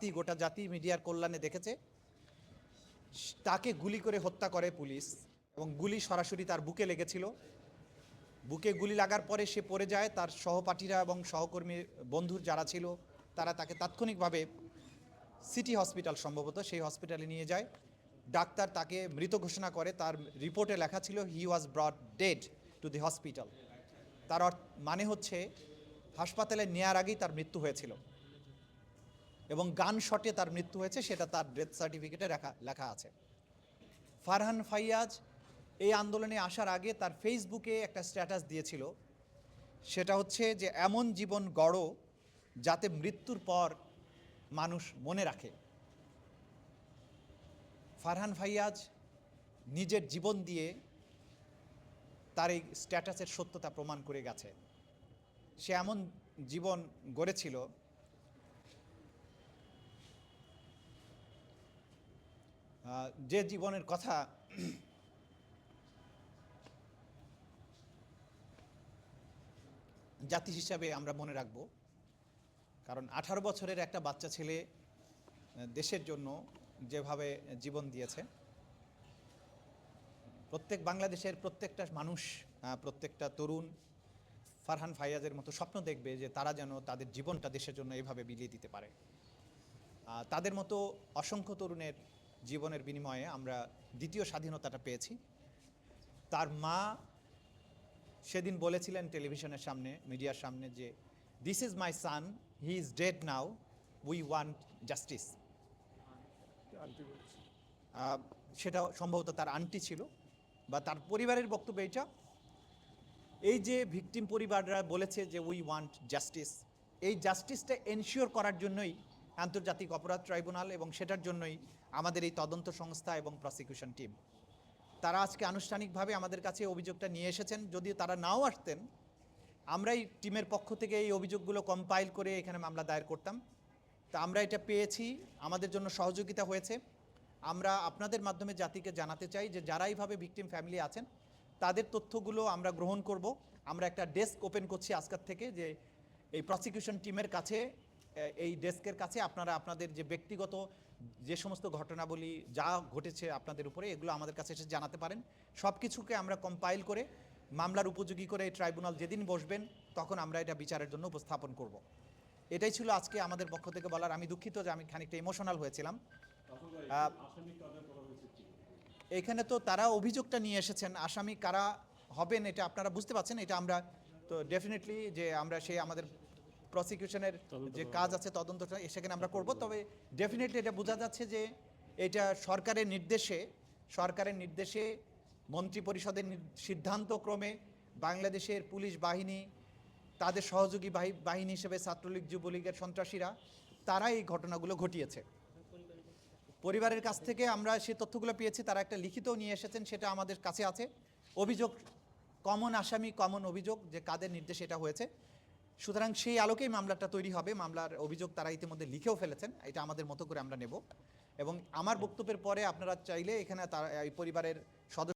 জাতি, গোটা জাতি মিডিয়ার কল্যাণে দেখেছে। তাকে গুলি করে হত্যা করে পুলিশ এবং গুলি সরাসরি তার বুকে লেগেছিল। বুকে গুলি লাগার পরে সে পড়ে যায়, তার সহপাঠীরা এবং সহকর্মী বন্ধুর যারা ছিল, তারা তাকে তাৎক্ষণিকভাবে সিটি হসপিটাল সম্ভবত, সেই হসপিটালে নিয়ে যায়। ডাক্তার তাকে মৃত ঘোষণা করে, তার রিপোর্টে লেখা ছিল he was brought dead to the hospital তার মানে হচ্ছে, হাসপাতালে নেয়ার আগেই তার মৃত্যু হয়েছিল। এবং গান শটে তার মৃত্যু হয়েছে, সেটা তার ডেথ সার্টিফিকেটে লেখা লেখা আছে। ফারহান ফাইয়াজ এই আন্দোলনে আসার আগে তার ফেসবুকে একটা স্ট্যাটাস দিয়েছিল। সেটা হচ্ছে যে, এমন জীবন গড়ো যাতে মৃত্যুর পর মানুষ মনে রাখে। ফারহান ফাইয়াজ নিজের জীবন দিয়ে তার এই স্ট্যাটাসের সত্যতা প্রমাণ করে গেছে। সে এমন জীবন গড়েছিল যে জীবনের কথা জাতি হিসাবে আমরা মনে রাখব, কারণ আঠারো বছরের একটা বাচ্চা ছেলে দেশের জন্য যেভাবে জীবন দিয়েছে, প্রত্যেক বাংলাদেশের প্রত্যেকটা মানুষ প্রত্যেকটা তরুণ ফারহান ফাইয়াজের মতো স্বপ্ন দেখবে যে তারা যেন তাদের জীবনটা দেশের জন্য এভাবে বিলিয়ে দিতে পারে। তাদের মতো অসংখ্য তরুণের জীবনের বিনিময়ে আমরা দ্বিতীয় স্বাধীনতাটা পেয়েছি। তার মা সেদিন বলেছিলেন টেলিভিশনের সামনে মিডিয়ার সামনে যে this is my son he is dead now we want justice সেটা সম্ভবত তার আন্টি ছিল বা তার পরিবারের বক্তব্য এটা এই যে ভিকটিম পরিবাররা বলেছে যে উই ওয়ান্ট জাস্টিস এই জাস্টিসটা এনশিওর করার জন্যই আন্তর্জাতিক অপরাধ ট্রাইব্যুনাল এবং সেটার জন্যই আমাদের এই তদন্ত সংস্থা এবং প্রসিকিউশন টিম তারা আজকে আনুষ্ঠানিকভাবে আমাদের কাছে অভিযোগটা নিয়ে এসেছেন। যদিও তারা নাও আসতেন আমরা এই টিমের পক্ষ থেকে এই অভিযোগগুলো কম্পাইল করে এখানে মামলা দায়ের করতাম। তা আমরা এটা পেয়েছি, আমাদের জন্য সহযোগিতা হয়েছে। আমরা আপনাদের মাধ্যমে জাতিকে জানাতে চাই যে যারা এইভাবে ভিকটিম ফ্যামিলি আছেন, তাদের তথ্যগুলো আমরা গ্রহণ করব। আমরা একটা ডেস্ক ওপেন করছি আজকের থেকে যে এই প্রসিকিউশন টিমের কাছে এই ডেস্কের কাছে আপনারা আপনাদের যে ব্যক্তিগত যে সমস্ত ঘটনাবলী যা ঘটেছে আপনাদের উপরে, এগুলো আমাদের কাছে এসে জানাতে পারেন। সব কিছুকে আমরা কম্পাইল করে মামলার উপযোগী করে এই ট্রাইব্যুনাল যেদিন বসবেন, তখন আমরা এটা বিচারের জন্য উপস্থাপন করব। এটাই ছিল আজকে আমাদের পক্ষ থেকে বলার। আমি দুঃখিত যে আমি খানিকটা ইমোশনাল হয়েছিলাম। এখানে তো তারা অভিযোগটা নিয়ে এসেছেন, আসামি কারা হবেন এটা আপনারা বুঝতে পারছেন, এটা আমরা তো ডেফিনেটলি যে আমরা সেই আমাদের প্রসিকিউশনের যে কাজ আছে তদন্ত সেখানে আমরা করব। তবে ডেফিনেটলি এটা বোঝা যাচ্ছে যে এটা সরকারের নির্দেশে সরকারের নির্দেশে মন্ত্রী পরিষদের সিদ্ধান্তক্রমে বাংলাদেশের পুলিশ বাহিনী তাদের সহযোগী বাহি- বাহিনী হিসেবে ছাত্রলীগ যুবলীগের সন্ত্রাসীরা তারা এই ঘটনাগুলো ঘটিয়েছে। পরিবারের কাছ থেকে আমরা সেই তথ্যগুলো পেয়েছি তারা একটা লিখিতও নিয়ে এসেছেন সেটা আমাদের কাছে আছে। অভিযোগ কমন আসামি কমন অভিযোগ যে কাদের নির্দেশে এটা হয়েছে। সুতরাং সেই আলোকেই মামলাটা তৈরি হবে। মামলার অভিযোগ তারা ইতিমধ্যে লিখেও ফেলেছেন। এটা আমাদের মতো করে আমরা নেব। এবং আমার বক্তব্যের পরে আপনারা চাইলে এখানে তার, এই পরিবারের সদস্য